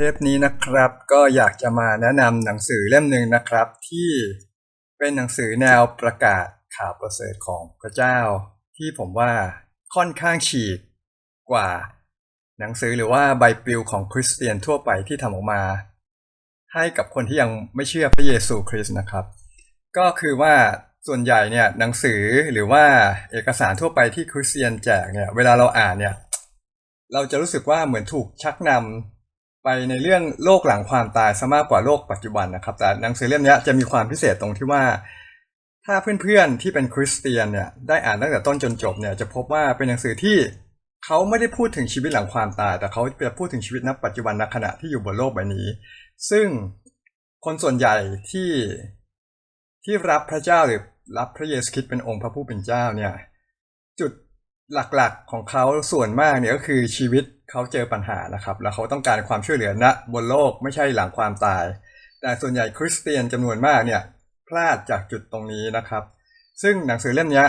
เทปนี้นะครับก็อยากจะมาแนะนำหนังสือเล่มหนึ่งนะครับ ที่เป็นหนังสือแนวประกาศข่าวประเสริฐของพระเจ้า ที่ผมว่าค่อนข้างฉีกกว่า หนังสือหรือว่าใบปลิวของคริสเตียนทั่วไปที่ทำออกมา ให้กับคนที่ยังไม่เชื่อพระเยซูคริสต์นะครับ ก็คือว่าส่วนใหญ่เนี่ยหนังสือหรือว่าเอกสารทั่วไปที่คริสเตียนแจกเนี่ยเวลาเราอ่านเนี่ยเราจะรู้สึกว่าเหมือนถูกชักนำ ไปในเรื่องโลกหลังความตายซะมากกว่าโลกปัจจุบันนะครับ แต่หนังสือเล่มนี้จะมีความพิเศษตรงที่ว่า ถ้าเพื่อนๆที่เป็นคริสเตียนเนี่ยได้อ่านตั้งแต่ต้นจนจบเนี่ยจะพบว่าเป็นหนังสือที่เขาไม่ได้พูดถึงชีวิตหลังความตาย แต่เขาจะพูดถึงชีวิตณปัจจุบันณขณะที่อยู่บนโลกใบนี้ ซึ่งคนส่วนใหญ่ที่ที่รับพระเจ้าหรือรับพระเยซูคริสต์เป็นองค์พระผู้เป็นเจ้าเนี่ยจุดหลักๆของเขาส่วนมากเนี่ยก็คือชีวิต เขาเจอปัญหานะครับ แล้วเขาต้องการความช่วยเหลือณบนโลกไม่ใช่หลังความตาย แต่ส่วนใหญ่คริสเตียนจำนวนมากเนี่ยพลาดจากจุดตรงนี้นะครับ ซึ่งหนังสือเล่มนี้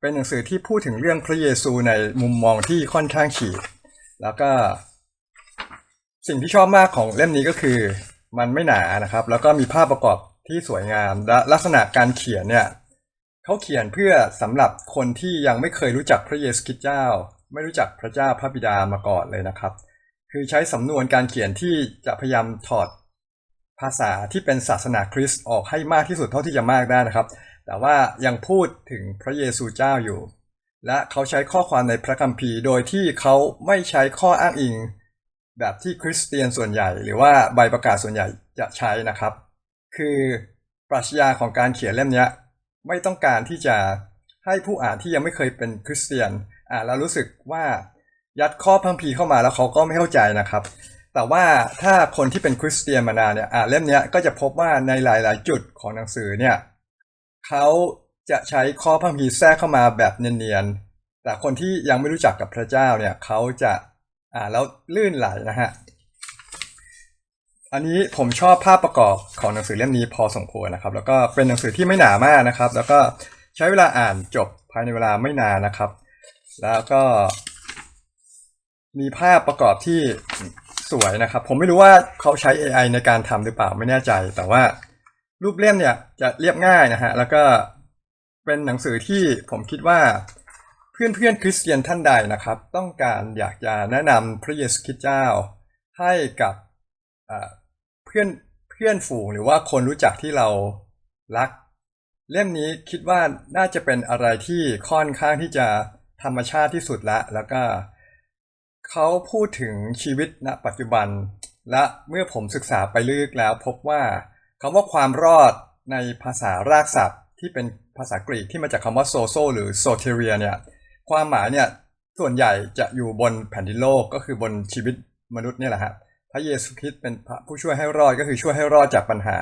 เป็นหนังสือที่พูดถึงเรื่องพระเยซูในมุมมองที่ค่อนข้างฉีกแล้วก็สิ่งที่ชอบมากของเล่มนี้ก็คือมันไม่หนานะครับ แล้วก็มีภาพประกอบที่สวยงามและลักษณะการเขียนเนี่ยเขาเขียนเพื่อสำหรับคนที่ยังไม่เคยรู้จักพระเยซูคริสต์เจ้า ไม่รู้จักพระเจ้าพระบิดามาก่อนเลยนะครับ คือใช้สำนวนการเขียนที่จะพยายามถอดภาษาที่เป็นศาสนาคริสต์ออกให้มากที่สุดเท่าที่จะมากได้นะครับ แต่ว่ายังพูดถึงพระเยซูเจ้าอยู่ และเขาใช้ข้อความในพระคัมภีร์ โดยที่เขาไม่ใช้ข้ออ้างอิง แบบที่คริสเตียนส่วนใหญ่ หรือว่าใบประกาศส่วนใหญ่จะใช้นะครับ คือปรัชญาของการเขียนเล่มนี้ไม่ต้องการที่จะให้ผู้อ่านที่ยังไม่เคยเป็นคริสเตียน อ่านแล้วรู้สึกว่ายัดข้อพังพีเข้ามาแล้วเขาก็ไม่เข้าใจนะครับ แต่ว่าถ้าคนที่เป็นคริสเตียนมานานเนี่ยอ่าเล่มนี้ก็จะพบว่าในหลาย ๆ จุดของหนังสือเนี่ยเขาจะใช้ข้อพังพีแทรกเข้ามาแบบเนียนๆแต่คนที่ยังไม่รู้จักกับพระเจ้าเนี่ยเขาจะอ่าแล้วลื่นไหลนะฮะอันนี้ผมชอบภาพประกอบของหนังสือเล่มนี้พอสมควรนะครับ แล้วก็เป็นหนังสือที่ไม่หนามากนะครับ แล้วก็ใช้เวลาอ่านจบภายในเวลาไม่นานนะครับ แล้วก็ มีภาพประกอบที่สวยนะครับ ผมไม่รู้ว่าเขาใช้ AI ในการทำหรือเปล่าไม่แน่ใจ แต่ว่ารูปเล่มเนี่ยจะเรียบง่ายนะฮะ แล้วก็เป็นหนังสือที่ผมคิดว่าเพื่อนเพื่อนคริสเตียนท่านใดนะครับ ต้องการอยากจะแนะนำพระเยซูคริสต์เจ้า ให้กับเพื่อนเพื่อนฝูงหรือว่าคนรู้จักที่เรารัก เล่มนี้คิดว่าน่าจะเป็นอะไรที่ค่อนข้างที่จะ ธรรมชาติที่สุดละแล้วก็เขาพูดถึงชีวิตณปัจจุบัน และเมื่อผมศึกษาไปลึกแล้วพบว่าคำว่าความรอดในภาษารากศัพท์ ที่เป็นภาษากรีกที่มาจากคำว่าโซโซหรือโซเทเรียเนี่ยความหมายเนี่ยส่วนใหญ่จะอยู่บนแผ่นดินโลกก็คือบนชีวิตมนุษย์เนี่ยแหละฮะ พระเยซูคริสต์เป็นพระผู้ช่วยให้รอดก็คือช่วยให้รอดจากปัญหา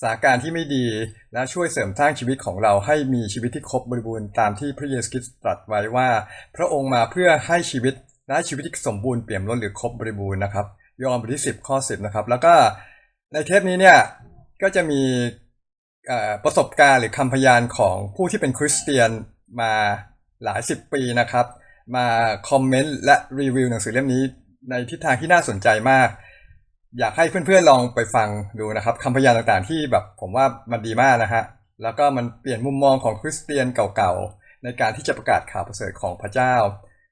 สถานการณ์ที่ไม่ดีและช่วยเสริมสร้างชีวิตของเราให้มีชีวิตที่ครบบริบูรณ์ตามที่พระเยซูคริสต์ตรัสไว้ว่า พระองค์มาเพื่อให้ชีวิตและชีวิตที่สมบูรณ์เปี่ยมล้นหรือครบบริบูรณ์นะครับ ยอห์นบทที่10ข้อ10นะครับ แล้วก็ในเทปนี้เนี่ยก็จะมีประสบการณ์หรือคำพยานของผู้ที่เป็นคริสเตียนมาหลายสิบปีนะครับ มาคอมเมนต์และรีวิวหนังสือเล่มนี้ ในทิศทางที่น่าสนใจมาก อยากให้เพื่อนๆลองไปฟังดูนะครับคำพยานต่างๆที่แบบผมว่ามันดีมากนะฮะแล้วก็มันเปลี่ยนมุมมองของคริสเตียนเก่าๆในการที่จะประกาศข่าวประเสริฐของพระเจ้า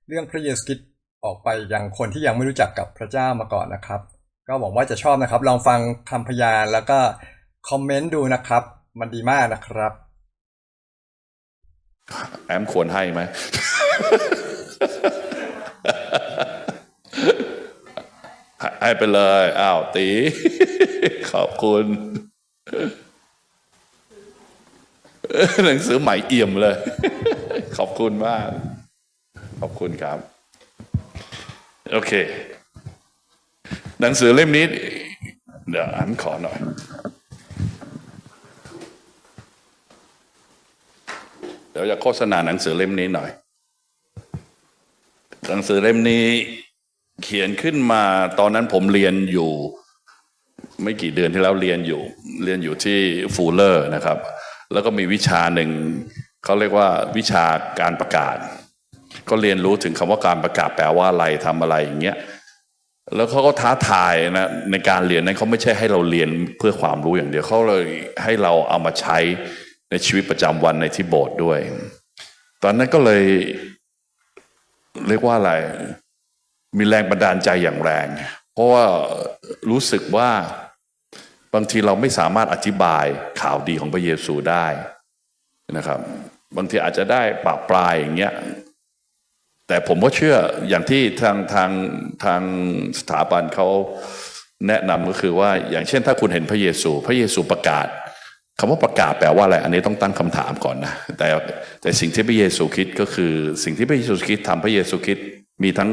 เรื่องพระเยซูคริสต์ออกไปยังคนที่ยังไม่รู้จักกับพระเจ้ามาก่อนนะครับ ก็หวังว่าจะชอบนะครับ ลองฟังคำพยานแล้วก็คอมเมนต์ดูนะครับ มันดีมากนะครับ แอมควรให้ไหม ให้ไปเลยอ้าวตี ขอบคุณ หนังสือใหม่เอี่ยมเลย ขอบคุณมาก ขอบคุณครับ โอเค หนังสือเล่มนี้ เดี๋ยวอันขอหน่อยเดี๋ยวจะโฆษณาหนังสือเล่มนี้หน่อย หนังสือเล่มนี้ เขียนขึ้นมาตอนนั้นผมเรียนอยู่ ไม่กี่เดือนที่แล้วเรียนอยู่เรียนอยู่ที่ฟูลเลอร์นะครับ แล้วก็มีวิชาหนึ่งเขาเรียกว่าวิชาการประกาศ ก็เรียนรู้ถึงคำว่าการประกาศแปลว่าอะไรทำอะไรอย่างเงี้ยแล้วเขาก็ท้าทายนะในการเรียนนั้นเขาไม่ใช่ให้เราเรียนเพื่อความรู้อย่างเดียวเขาเลยให้เราเอามาใช้ในชีวิตประจำวันในที่โบสถ์ด้วย ตอนนั้นก็เลยเรียกว่าอะไร มีแรงบันดาลใจอย่างแรง เพราะว่ารู้สึกว่าบางทีเราไม่สามารถอธิบายข่าวดีของพระเยซูได้นะครับ บางทีอาจจะได้ปะปลายอย่างเงี้ยแต่ผมก็เชื่ออย่างที่ทางทางทางสถาบันเขาแนะนำก็คือว่าอย่างเช่นถ้าคุณเห็นพระเยซู พระเยซูประกาศคำว่าประกาศแปลว่าอะไร อันนี้ต้องตั้งคำถามก่อนนะแต่แต่สิ่งที่พระเยซูคิดก็คือ สิ่งที่พระเยซูคิดทำพระเยซูคิดมีทั้ง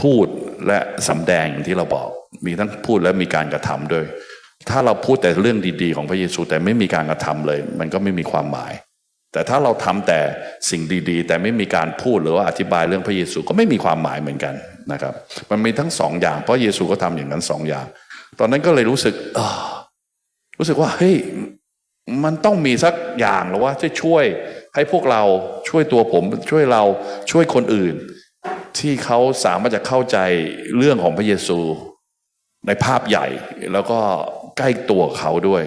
พูดและสำแดงอย่างที่เราบอก มีทั้งพูดและมีการกระทำด้วย ถ้าเราพูดแต่เรื่องดีๆ ของพระเยซูแต่ไม่มีการกระทำเลย มันก็ไม่มีความหมาย แต่ถ้าเราทำแต่สิ่งดีๆ แต่ไม่มีการพูดหรือว่าอธิบายเรื่องพระเยซูก็ไม่มีความหมายเหมือนกันนะครับ มันมีทั้งสองอย่างเพราะเยซูก็ทำอย่างนั้นสองอย่าง ตอนนั้นก็เลยรู้สึกเออรู้สึกว่าเฮ้ยมันต้องมีสักอย่างหรือว่าที่ช่วยให้พวกเราช่วยตัวผมช่วยเราช่วยคนอื่น ที่เขาสามารถจะเข้าใจเรื่องของพระเยซูในภาพใหญ่แล้วก็ใกล้ตัวเขาด้วย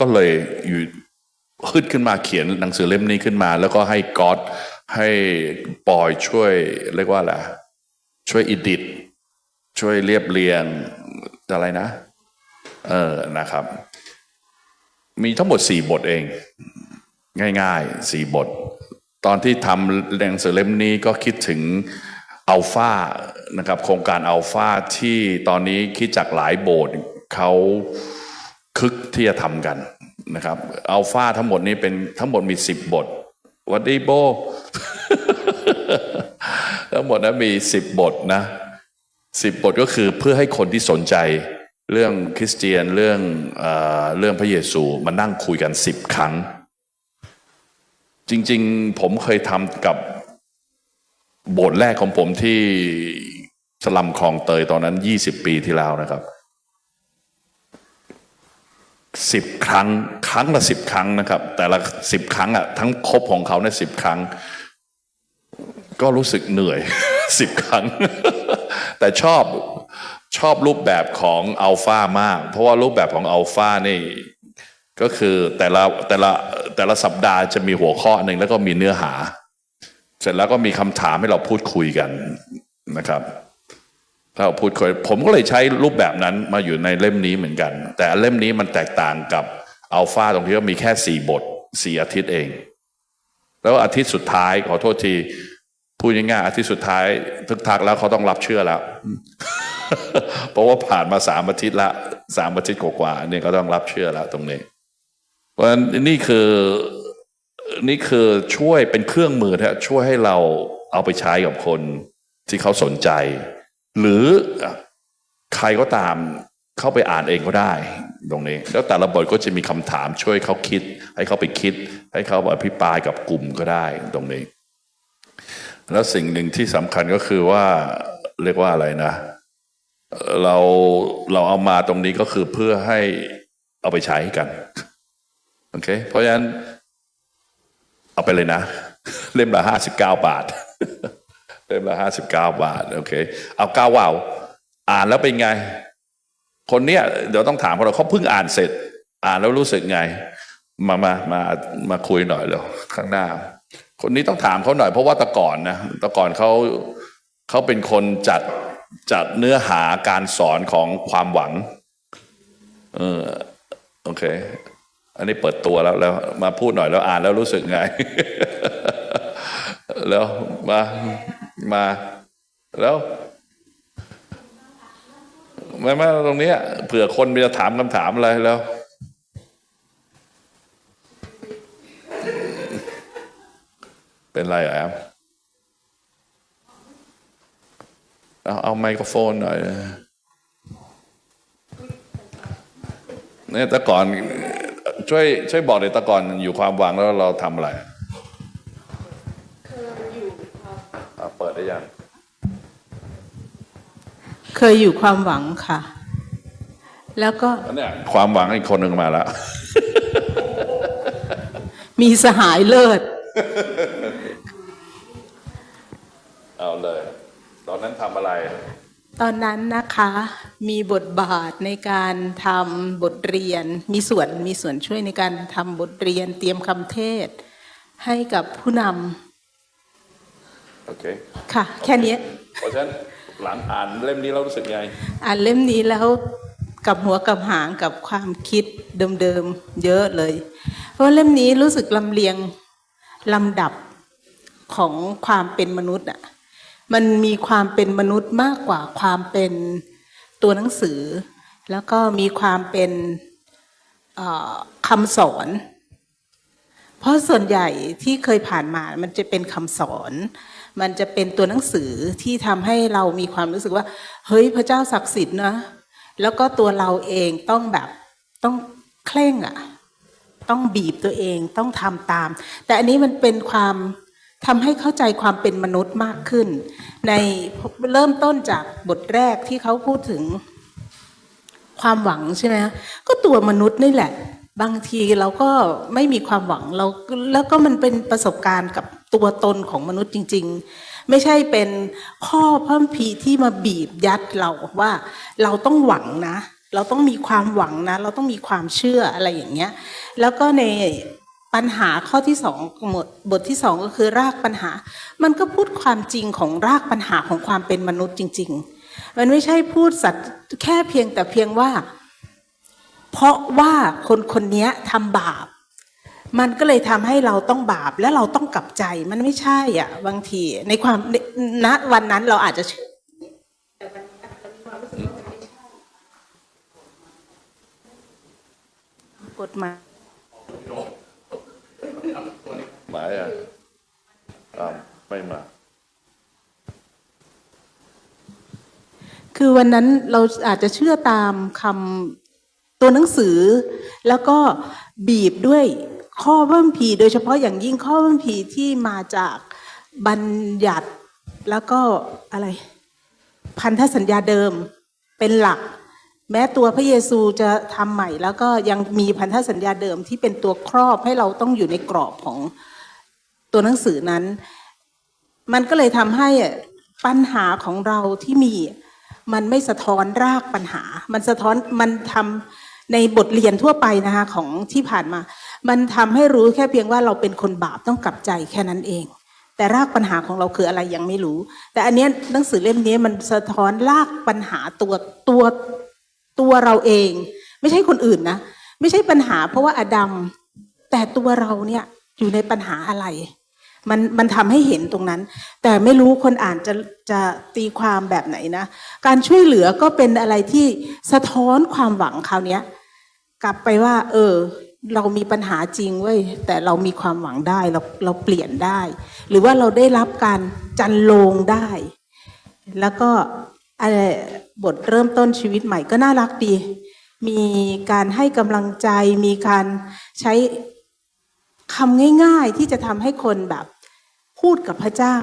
ก็เลยอยู่ขึ้นขึ้นมาเขียนหนังสือเล่มนี้ขึ้นมา แล้วก็ให้ก๊อตให้ปอยช่วยเรียกว่าอะไรช่วยอิดิตช่วยเรียบเรียงอะไรนะ เออนะครับ มีทั้งหมดสี่บทเอง ง่ายๆสี่บท ตอนที่ทำหนังสือเล่มนี้ก็คิดถึงอัลฟานะครับโครงการอัลฟาที่ตอนนี้คิดจากหลายโบสถ์เขาคึกที่จะทำกันนะครับอัลฟาทั้งหมดนี้เป็นทั้งหมดมีสิบบทวัดดีโบ ทั้งหมดนะมีสิบบทนะสิบบทก็คือเพื่อให้คนที่สนใจเรื่องคริสเตียนเรื่องเออเรื่องพระเยซูมานั่งคุยกันสิบครั้ง จริง ๆ ผมเคยทำกับโบสถ์แรกของผมที่สลัมคลองเตยตอนนั้นยี่สิบปีที่แล้วนะครับสิบครั้งครั้งละสิบครั้งนะครับ แต่ละสิบครั้งอะทั้งครบของเขาในสิบครั้ง ก็รู้สึกเหนื่อยสิบครั้ง แต่ชอบชอบรูปแบบของอัลฟามาก เพราะว่ารูปแบบของอัลฟานี่ ก็คือแต่ละแต่ละแต่ละสัปดาห์จะมีหัวข้อหนึ่งแล้วก็มีเนื้อหา เสร็จแล้วก็มีคำถามให้เราพูดคุยกันนะครับ ถ้าเราพูดคุยผมก็เลยใช้รูปแบบนั้นมาอยู่ในเล่มนี้เหมือนกัน แต่เล่มนี้มันแตกต่างกับอัลฟาตรงที่ว่ามีแค่สี่บทสี่อาทิตย์เอง แล้วอาทิตย์สุดท้ายขอโทษทีพูดง่ายๆอาทิตย์สุดท้ายทึกทักแล้วเขาต้องรับเชื่อแล้ว เพราะว่าผ่านมาสามอาทิตย์ละสามอาทิตย์กว่าๆเนี่ยก็ต้องรับเชื่อแล้วตรงนี้ เพราะฉะนั้นนี่คือนี่คือช่วยเป็นเครื่องมือที่ช่วยให้เราเอาไปใช้กับคนที่เขาสนใจ หรือใครก็ตามเข้าไปอ่านเองก็ได้ตรงนี้ แล้วแต่ละบทก็จะมีคำถามช่วยเขาคิด ให้เขาไปคิด ให้เขาอภิปรายกับกลุ่มก็ได้ตรงนี้ แล้วสิ่งหนึ่งที่สำคัญก็คือว่าเรียกว่าอะไรนะ เราเราเอามาตรงนี้ก็คือเพื่อให้เอาไปใช้กัน โอเค เพราะฉะนั้นเอาไปเลยนะ เล่มละห้าสิบเก้าบาท เล่มละห้าสิบเก้าบาท โอเค เอาเก้าว่าวอ่านแล้วเป็นไง คนเนี้ยเดี๋ยวต้องถามเขาเราเขาเพิ่งอ่านเสร็จ อ่านแล้วรู้สึกไง มามามามาคุยหน่อยเลยข้างหน้า คนนี้ต้องถามเขาหน่อยเพราะว่าต่ก่อนนะต่ก่อนเขาเขาเป็นคนจัดจัดเนื้อหาการสอนของความหวัง เออโอเค อันนี้เปิดตัวแล้วแล้วมาพูดหน่อยแล้วอ่านแล้วรู้สึกไง แล้วมามาแล้วมามาตรงนี้เผื่อคนมีจะถามคำถามอะไรแล้วเป็นไรอะแอมเอาเอาไมโครโฟนหน่อยเนี่ยแต่ก่อน ช่วยช่วยบอกเลยแต่ก่อนอยู่ความหวังแล้วเราทำอะไรอะเปิดได้ยัง เคยอยู่ความหวังค่ะ แล้วก็แล้วเนี่ยความหวังอีกคนหนึ่งมาแล้ว มีสหายเลิศ เอาเลย ตอนนั้นทำอะไร ตอนนั้นนะคะ มีบทบาทในการทำบทเรียน มีส่วนมีส่วนช่วยในการทำบทเรียนเตรียมคำเทศ ให้กับผู้นโอเคำค่ะแค่นี้เพราะฉะนั้นหลังอ่านเล่มนี้เรารู้สึกไงอ่านเล่มนี้แล้วกับหัวกับหางกับความคิดเดิมๆเยอะเลย เพราะว่าเล่มนี้รู้สึกลำเลียงลำดับของความเป็นมนุษย์อะมันมีความเป็นมนุษย์มากกว่าความเป็น ตัวหนังสือ แล้วก็มีความเป็นคำสอน เพราะส่วนใหญ่ที่เคยผ่านมา มันจะเป็นคำสอน มันจะเป็นตัวหนังสือที่ทำให้เรามีความรู้สึกว่า เฮ้ยพระเจ้าศักดิ์สิทธิ์นะ แล้วก็ตัวเราเองต้องแบบต้องเคร่งอะ่ะ ต้องบีบตัวเองต้องทำตาม แต่อันนี้มันเป็นความ ทำให้เข้าใจความเป็นมนุษย์มากขึ้น ในเริ่มต้นจากบทแรกที่เขาพูดถึงความหวังใช่ไหมก็ตัวมนุษย์นี่แหละ บางทีเราก็ไม่มีความหวังเราแล้วก็มันเป็นประสบการณ์กับตัวตนของมนุษย์จริง ๆ ไม่ใช่เป็นข้อพร่มพีที่มาบีบยัดเราว่าเราต้องหวังนะ เราต้องมีความหวังนะ เราต้องมีความเชื่ออะไรอย่างเงี้ย แล้วก็ใน ปัญหาข้อที่สองหมดบทที่สองก็คือรากปัญหา มันก็พูดความจริงของรากปัญหาของความเป็นมนุษย์จริง ๆ มันไม่ใช่พูดสัตว์แค่เพียงแต่เพียงว่า เพราะว่าคนคนนี้ทำบาป มันก็เลยทำให้เราต้องบาปและเราต้องกลับใจมันไม่ใช่อะบางทีในความณวันนั้นเราอาจจะเชื่อแต่วันนี้เรามีความรู้สึกว่ามันไม่ใช่กฎหมาย หมายอะไม่มา คือวันนั้นเราอาจจะเชื่อตามคำตัวหนังสือ แล้วก็บีบด้วยข้อเพิ่มพีโดยเฉพาะอย่างยิ่งข้อเพิ่มพีที่มาจากบัญญัติแล้วก็อะไร พันธสัญญาเดิมเป็นหลัก แม้ตัวพระเยซูจะทำใหม่ แล้วก็ยังมีพันธสัญญาเดิมที่เป็นตัวครอบให้เราต้องอยู่ในกรอบของตัวหนังสือนั้น มันก็เลยทำให้ปัญหาของเราที่มีมันไม่สะท้อนรากปัญหา มันสะท้อนมันทำในบทเรียนทั่วไปนะคะของที่ผ่านมา มันทำให้รู้แค่เพียงว่าเราเป็นคนบาปต้องกลับใจแค่นั้นเอง แต่รากปัญหาของเราคืออะไรยังไม่รู้ แต่อันเนี้ยหนังสือเล่มนี้มันสะท้อนรากปัญหาตัวตัว ตัวเราเอง ไม่ใช่คนอื่นนะไม่ใช่ปัญหาเพราะว่าอดัมแต่ตัวเราเนี่ยอยู่ในปัญหาอะไร มันมันทำให้เห็นตรงนั้น แต่ไม่รู้คนอ่านจะจะตีความแบบไหนนะ การช่วยเหลือก็เป็นอะไรที่สะท้อนความหวังคราวนี้กลับไปว่า เออ เรามีปัญหาจริงเว้ยแต่เรามีความหวังได้เราเราเปลี่ยนได้ หรือว่าเราได้รับการจันโลงได้ แล้วก็ อะไรบทเริ่มต้นชีวิตใหม่ก็น่ารักดี มีการให้กำลังใจ มีการใช้คำง่ายๆที่จะทำให้คนแบบพูดกับพระเจ้า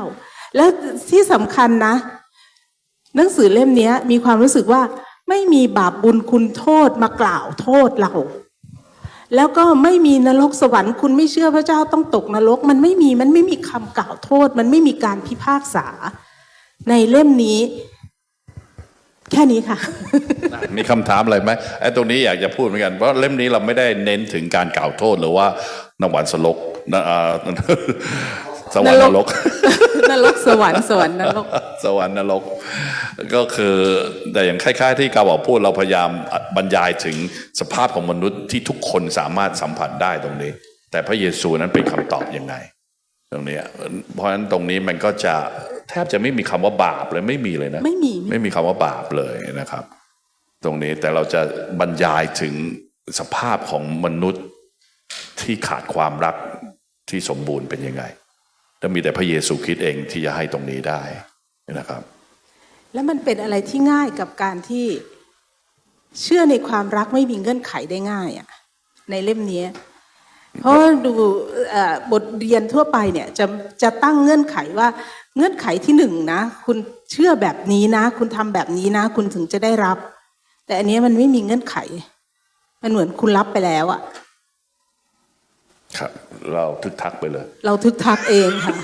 แล้วที่สำคัญนะ หนังสือเล่มนี้มีความรู้สึกว่าไม่มีบาปบุญคุณโทษมากล่าวโทษเราแล้วก็ไม่มีนรกสวรรค์คุณไม่เชื่อพระเจ้าต้องตกนรก มันไม่มีมันไม่มีคำกล่าวโทษ มันไม่มีการพิพากษา ในเล่มนี้ แค่นี้ค่ะ มีคำถามอะไรไหมไอ้ตรงนี้อยากจะพูดเหมือนกันเพราะเล่มนี้เราไม่ได้เน้นถึงการกล่าวโทษหรือว่านวันสลกนะอ่าสวรรค์นนรรกกนรกสวรรค์สวรรค์นรก สวรรค์นรก ก็คือแต่อย่างคล้ายๆที่กาบอกพูดเราพยายามบรรยายถึงสภาพของมนุษย์ที่ทุกคนสามารถสัมผัสได้ตรงนี้ แต่พระเยซูนั้นเป็นคำตอบยังไง ตรงเนี้ยเพราะฉะนั้นตรงนี้มันก็จะ แทบจะไม่มีคำว่าบาปเลยไม่มีเลยนะ ไม่มีไม่มีคำว่าบาปเลยนะครับ ตรงนี้แต่เราจะบรรยายถึงสภาพของมนุษย์ที่ขาดความรักที่สมบูรณ์เป็นยังไงแล้วมีแต่พระเยซูคริสต์เองที่จะให้ตรงนี้ได้นะครับ แล้วมันเป็นอะไรที่ง่ายกับการที่เชื่อในความรักไม่มีเงื่อนไขได้ง่ายอะในเล่มนี้เพราะดูเอ่อบทเรียนทั่วไปเนี่ยจะจะตั้งเงื่อนไขว่า เงื่อนไขที่หนึ่งนะ คุณเชื่อแบบนี้นะ คุณทำแบบนี้นะ คุณถึงจะได้รับ แต่อันนี้มันไม่มีเงื่อนไข มันเหมือนคุณรับไปแล้วอะครับ เราทึกทักไปเลย เราทึกทักเองค่ะ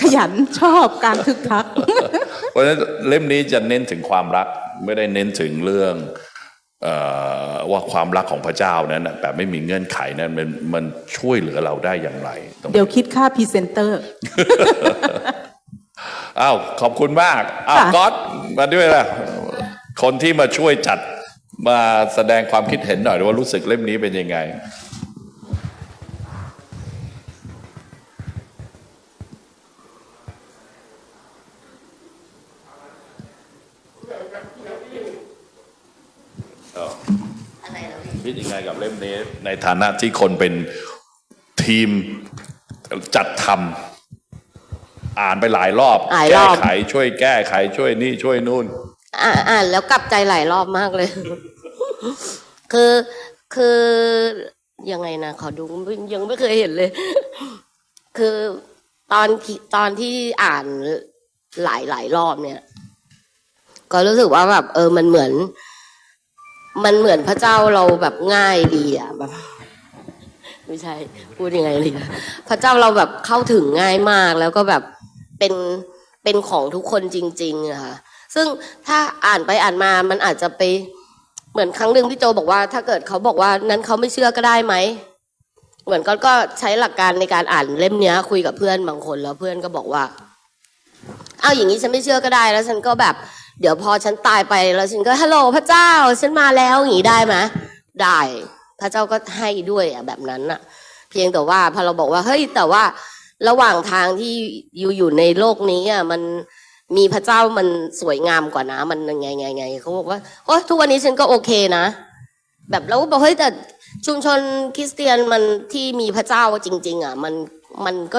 ขยันชอบการทึกทัก เพราะฉะนั้นเล่มนี้จะเน้นถึงความรัก ไม่ได้เน้นถึงเรื่องเออ ว่าความรักของพระเจ้านั้นน่ะแบบไม่มีเงื่อนไขนั้นมันมันช่วยเหลือเราได้อย่างไรตรงเดี๋ยวคิดค่าพรีเซนเตอร์อ้าวขอบคุณมากอ้าวค่ะก๊อตมาด้วยล่ะ คนที่มาช่วยจัดมาแสดงความคิดเห็นหน่อยว่ารู้สึกเล่มนี้เป็นยังไง คิดยังไงกับเล่มนี้ ในฐานะที่คนเป็นทีมจัดทำอ่านไปหลายรอบ หลายรแก้อบ ไขช่วยแก้ไขช่วยนี่ช่วยนู่น อ่าอ่านแล้วกลับใจหลายรอบมากเลย คือคือยังไงนะขอดูยังไม่เคยเห็นเลย คือตอนที่ตอนที่อ่านหลายหลายรอบเนี่ย ก็รู้สึกว่าแบบเออมันเหมือน มันเหมือนพระเจ้าเราแบบง่ายดีอะแบบไม่ใช่ พูดยังไงดีนะพระเจ้าเราแบบเข้าถึงง่ายมาก แล้วก็แบบเป็นเป็นของทุกคนจริงๆอะค่ะซึ่งถ้าอ่านไปอ่านมามันอาจจะไปเหมือนครั้งหนึ่งพี่โจบอกว่า ถ้าเกิดเขาบอกว่านั้นเขาไม่เชื่อก็ได้ไหมเหมือนก็ก็ใช้หลักการในการอ่านเล่มเนี้ยคุยกับเพื่อนบางคนแล้วเพื่อนก็บอกว่า เอาอย่างนี้ฉันไม่เชื่อก็ได้ แล้วฉันก็แบบ เดี๋ยวพอฉันตายไปแล้วฉันก็ฮัลโหลพระเจ้า ฉันมาแล้วอย่างนี้ได้ไหมได้ พระเจ้าก็ให้ด้วยอะแบบนั้นน่ะเพียงแต่ว่าพอเราบอกว่าเฮ้ยแต่ว่าระหว่างทางที่อยู่อยู่ในโลกนี้อะมันมีพระเจ้ามันสวยงามกว่านะ มันยังไงไงไงเขาบอกว่าโอ้ทุกวันนี้ฉันก็โอเคนะ แบบเราก็บอกเฮ้ยแต่ชุมชนคริสเตียนมันที่มีพระเจ้าจริง ๆ อะ มันมันก็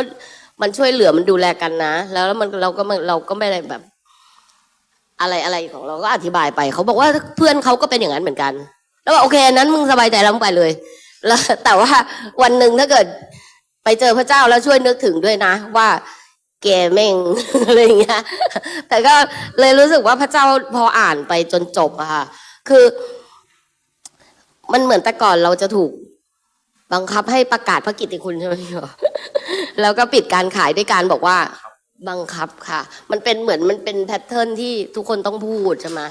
มันช่วยเหลือมันดูแลกันนะ แล้วมันเราก็เราก็ไม่ได้แบบ อะไรอะไรของเราก็อธิบายไป เขาบอกว่าเพื่อนเขาก็เป็นอย่างนั้นเหมือนกัน แล้วบอกโอเคนั้นมึงสบายใจแล้วมึงไปเลย แล้วแต่ว่าวันหนึ่งถ้าเกิด ไปเจอพระเจ้าแล้วช่วยนึกถึงด้วยนะ ว่าแกแม่งอะไรอย่างเงี้ย แต่ก็เลยรู้สึกว่าพระเจ้าพออ่านไปจนจบอะค่ะ คือ มันเหมือนแต่ก่อนเราจะถูกบังคับให้ประกาศพระกิตติคุณใช่ไหมพี่หมอแล้วก็ปิดการขายด้วยการบอกว่า บังคับค่ะ มันเป็นเหมือนมันเป็นแพทเทิร์นที่ทุกคนต้องพูดใช่ไหม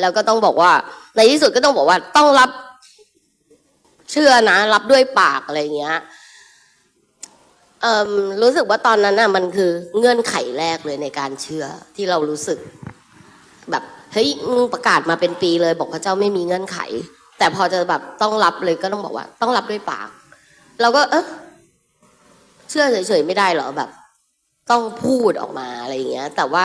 แล้วก็ต้องบอกว่า ในที่สุดก็ต้องบอกว่าต้องรับเชื่อนะ รับด้วยปากอะไรอย่างเงี้ยรู้สึกว่าตอนนั้นน่ะมันคือเงื่อนไขแรกเลยในการเชื่อที่เรารู้สึก แบบเฮ้ยมึงประกาศมาเป็นปีเลย บอกพระเจ้าไม่มีเงื่อนไข แต่พอจะแบบต้องรับเลยก็ต้องบอกว่า ต้องรับด้วยปาก เราก็เออเชื่อเฉยๆไม่ได้เหรอแบบ ต้องพูดออกมาอะไรอย่างเงี้ย แต่ว่า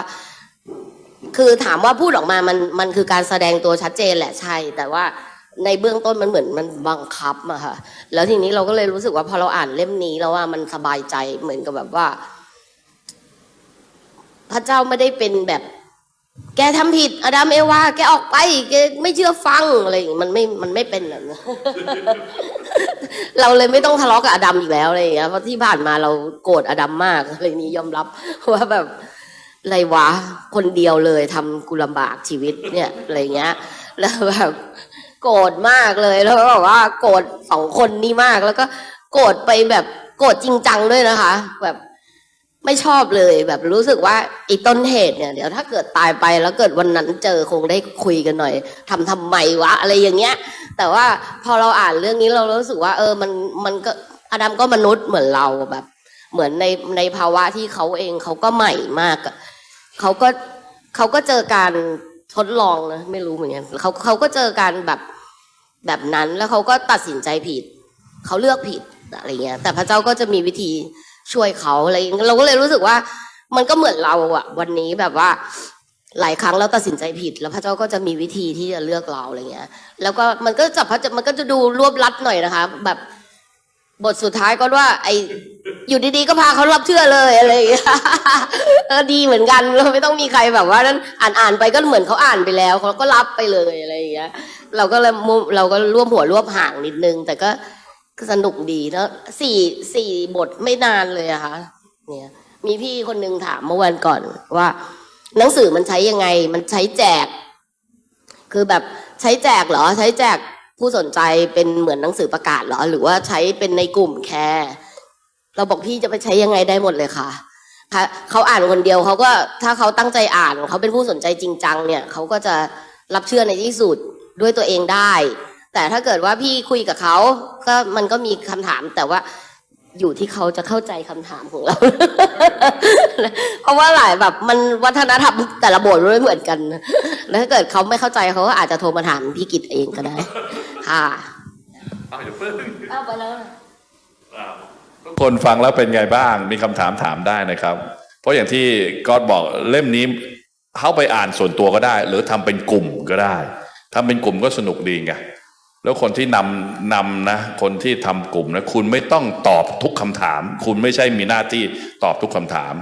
คือถามว่าพูดออกมามันมันคือการแสดงตัวชัดเจนแหละใช่ แต่ว่าในเบื้องต้นมันเหมือนมันบังคับอะค่ะ แล้วทีนี้เราก็เลยรู้สึกว่าพอเราอ่านเล่มนี้แล้วว่ามันสบายใจเหมือนกับแบบว่า พระเจ้าไม่ได้เป็นแบบ แกทำผิดอดัมเอวาแกออกไปแกไม่เชื่อฟังอะไรอย่างงี้มันไม่มันไม่เป็นแบบนั้น เราเลยไม่ต้องทะเลาะกับอดัมอีกแล้วอะไรอย่างเงี้ยเพราะที่ผ่านมาเราโกรธอดัมมากอะไรนี้ยอมรับว่าแบบไรวะคนเดียวเลยทำกูลำบากชีวิตเนี่ยอะไรเงี้ย แล้วแบบโกรธมากเลยแล้วก็แบบว่าโกรธสองคนนี้มากแล้วก็โกรธไปแบบโกรธจริงจังด้วยนะคะ แบบ ไม่ชอบเลยแบบรู้สึกว่าไอ้ต้นเหตุเนี่ยเดี๋ยวถ้าเกิดตายไปแล้วเกิดวันนั้นเจอคงได้คุยกันหน่อยทำทำไมวะอะไรอย่างเงี้ย แต่ว่าพอเราอ่านเรื่องนี้เรารู้สึกว่า เออมันมันก็อดัมก็มนุษย์เหมือนเราแบบ เหมือนในในภาวะที่เขาเองเขาก็ใหม่มากเขาก็เขาก็เจอการทดลองนะไม่รู้เหมือนกันเขาเขาก็เจอการแบบแบบนั้นแล้วเขาก็ตัดสินใจผิดเขาเลือกผิดอะไรเงี้ย แต่พระเจ้าก็จะมีวิธี ช่วยเขาอะไรอย่างเงี้ยเราก็เลยรู้สึกว่า มันก็เหมือนเราอะวันนี้แบบว่า หลายครั้งเราตัดสินใจผิด แล้วพระเจ้าก็จะมีวิธีที่จะเลือกเราอะไรเงี้ย แล้วก็มันก็จะพระจ้ามันก็จะดูรวบลัดหน่อยนะคะ แบบบทสุดท้ายก็ว่า ไออยู่ดีๆก็พาเขารับเชื่อเลยอะไรอย่างเงี้ยดีเหมือนกันเราไม่ต้องมีใครแบบว่านั้นอ่านอ่านไปก็เหมือนเขาอ่านไปแล้วเขาก็รับไปเลยอะไรอย่างเงี้ยเราก็เลยมุเราก็ร่วมหัวร่วมห่างนิดนึง แต่ก็ สนุกดีแล้วสี่สี่บทไม่นานเลยอะค่ะเนี่ยมีพี่คนนึงถามเมื่อวันก่อนว่า หนังสือมันใช้ยังไง มันใช้แจก คือแบบใช้แจกเหรอ ใช้แจกผู้สนใจเป็นเหมือนหนังสือประกาศเหรอ หรือว่าใช้เป็นในกลุ่มแคร์เราบอกพี่จะไปใช้ยังไงได้หมดเลยคะค่ะเขาอ่านคนเดียวเขาก็ถ้าเขาตั้งใจอ่านเขาเป็นผู้สนใจจริงจังเนี่ยเขาก็จะรับเชื่อในที่สุดด้วยตัวเองได้ แต่ถ้าเกิดว่าพี่คุยกับเขาก็มันก็มีคำถามแต่ว่าอยู่ที่เขาจะเข้าใจคำถามของเรา เพราะว่าหลายแบบมันวัฒนธรรมแต่ละโบสถ์ไม่เหมือนกันแล้วถ้าเกิดเขาไม่เข้าใจเขาก็อาจจะโทรมาถามพี่กิตเองก็ได้ ค่ะเอาอย่าเพิ่งเอาไปแล้วทุกคนฟังแล้วเป็นไงบ้าง มีคำถามถามได้นะครับ เพราะอย่างที่ก๊อตบอกเล่มนี้เข้าไปอ่านส่วนตัวก็ได้ หรือทำเป็นกลุ่มก็ได้ทำเป็นกลุ่มก็สนุกดีไง แล้วคนที่นำนำนะคนที่ทำกลุ่มนะคุณไม่ต้องตอบทุกคำถาม คุณไม่ใช่มีหน้าที่ตอบทุกคำถาม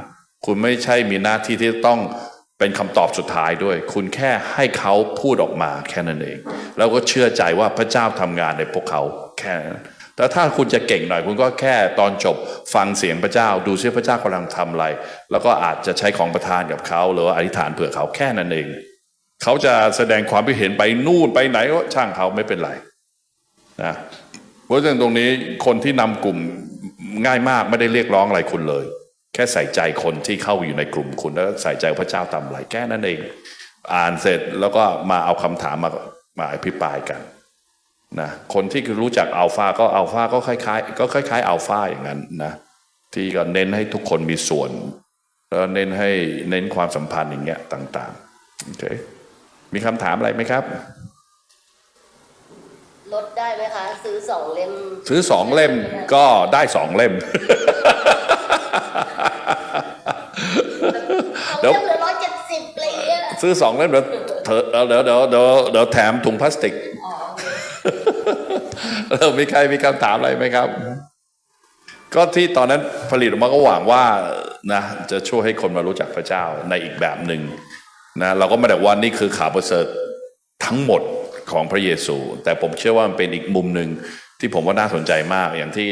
คุณไม่ใช่มีหน้าที่ที่ต้องเป็นคำตอบสุดท้ายด้วย คุณแค่ให้เขาพูดออกมาแค่นั้นเอง แล้วก็เชื่อใจว่าพระเจ้าทำงานในพวกเขาแค่นั้นแต่ถ้าคุณจะเก่งหน่อย คุณก็แค่ตอนจบฟังเสียงพระเจ้า ดูซิพระเจ้ากำลังทำอะไร แล้วก็อาจจะใช้ของประทานกับเขา หรือว่าอธิษฐานเผื่อเขาแค่นั้นเอง เขาจะแสดงความคิดเห็นไปนู่นไปไหนก็ช่างเขาไม่เป็นไร นะเพราะฉะนั้นตรงนี้คนที่นำกลุ่มง่ายมากไม่ได้เรียกร้องอะไรคุณเลย แค่ใส่ใจคนที่เข้าอยู่ในกลุ่มคุณแล้วใส่ใจพระเจ้าทำอะไรแค่นั้นเอง อ่านเสร็จแล้วก็มาเอาคำถามมามาอภิปรายกันนะคนที่รู้จักอัลฟาก็อัลฟาก็คล้ายๆ ก็คล้ายๆอัลฟาอย่างนั้นนะที่ก็เน้นให้ทุกคนมีส่วนแล้วเน้นให้เน้นความสัมพันธ์อย่างเงี้ยต่างๆโอเคมีคำถามอะไรไหมครับ ลดได้ไหมคะ ซื้อสองเล่ม ซื้อสองเล่มก็ได้สองเล่มสองเล่มเหลือร้อยเจ็ดสิบเลยอะซื้อสองเล่มเดี๋ยวเธอเดี๋ยวเดี๋ยวเดี๋ยวเดี๋ยวแถมถุงพลาสติกอ๋อโอเคเออมีใครมีคำถามอะไรไหมครับ ก็ที่ตอนนั้นผลิตออกมาก็หวังว่านะจะช่วยให้คนมารู้จักพระเจ้าในอีกแบบหนึ่งนะเราก็ไม่ได้ว่านี่คือข่าวประเสริฐทั้งหมด ของพระเยซู แต่ผมเชื่อว่ามันเป็นอีกมุมหนึ่งที่ผมว่าน่าสนใจมากอย่างที่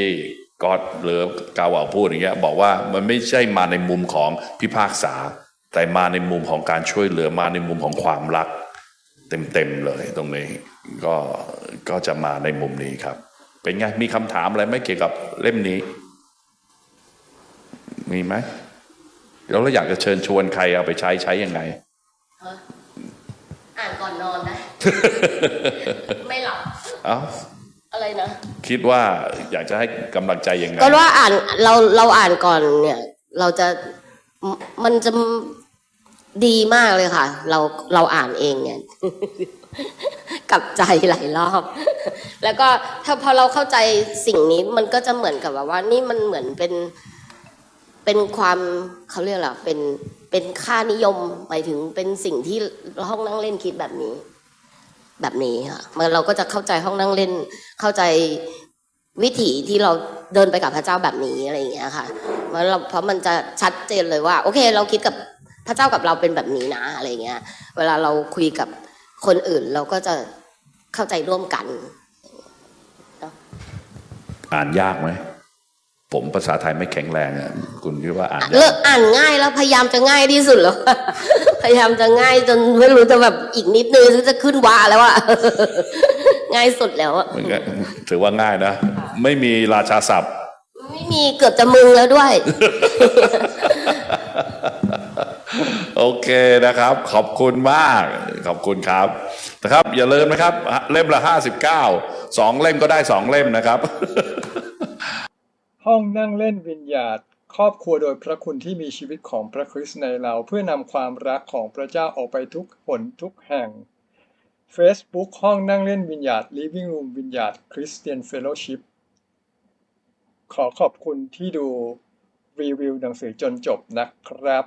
ก็อดหรือกาวาวพูดอย่างเงี้ยบอกว่ามันไม่ใช่มาในมุมของพิพากษา แต่มาในมุมของการช่วยเหลือมาในมุมของความรัก เต็มๆเลยตรงนี้ก็ก็จะมาในมุมนี้ครับ เป็นไงมีคำถามอะไรไหมเกี่ยวกับเล่มนี้ มีไหมแล้วเราอยากจะเชิญชวนใครเอาไปใช้ใช้ยังไงอ่านก่อนนอนนะ ไม่หลับเอ้าอะไรนะ คิดว่าอยากจะให้กำลังใจยังไงก็ว่าอ่านเราเราอ่านก่อนเนี่ย เราจะมมันจะดีมากเลยค่ะ เราเราอ่านเองเนี่ยกลับใจหลายรอบ แล้วก็ถ้าพอเราเข้าใจสิ่งนี้มันก็จะเหมือนกับแบบว่า นี่มันเหมือนเป็นเป็นความเขาเรียกอะไรเป็นเป็นค่านิยมหมายถึงเป็นสิ่งที่ห้องนั่งเล่นคิดแบบนี้ แบบนี้ค่ะมันเราก็จะเข้าใจห้องนั่งเล่น เข้าใจวิถีที่เราเดินไปกับพระเจ้าแบบนี้อะไรอย่างเงี้ยค่ะเพราะเราเพราะมันจะชัดเจนเลยว่า โอเค เราคิดกับพระเจ้ากับเราเป็นแบบนี้นะอะไรอย่างเงี้ย เวลาเราคุยกับคนอื่นเราก็จะเข้าใจร่วมกัน อ่านยากไหม ผมภาษาไทยไม่แข็งแรงอะคุณคิดว่าอ่านยากเลิกอ่านง่ายแล้วพยายามจะง่ายที่สุดแล้วพยายามจะง่ายจนไม่รู้จะแบบอีกนิดนึงจะขึ้นวาแล้วอะง่ายสุดแล้วอะมันก็ถือว่าง่ายนะ ไม่มีราชาศัพท์ ไม่มีเกือบจะมึงแล้วด้วย โอเคนะครับ ขอบคุณมาก ขอบคุณครับนะครับ อย่าลืมนะครับ เล่มละห้าสิบเก้าสองเล่มก็ได้สองเล่มนะครับ ห้องนั่งเล่นวิญญาณครอบครัวโดยพระคุณที่มีชีวิตของพระคริสต์ในเราเพื่อนำความรักของพระเจ้าออกไปทุกหนทุกแห่ง Facebook ห้องนั่งเล่นวิญญาณ Living Room วิญญาณ Christian Fellowship ขอขอบคุณที่ดูรีวิวหนังสือจนจบนะครับ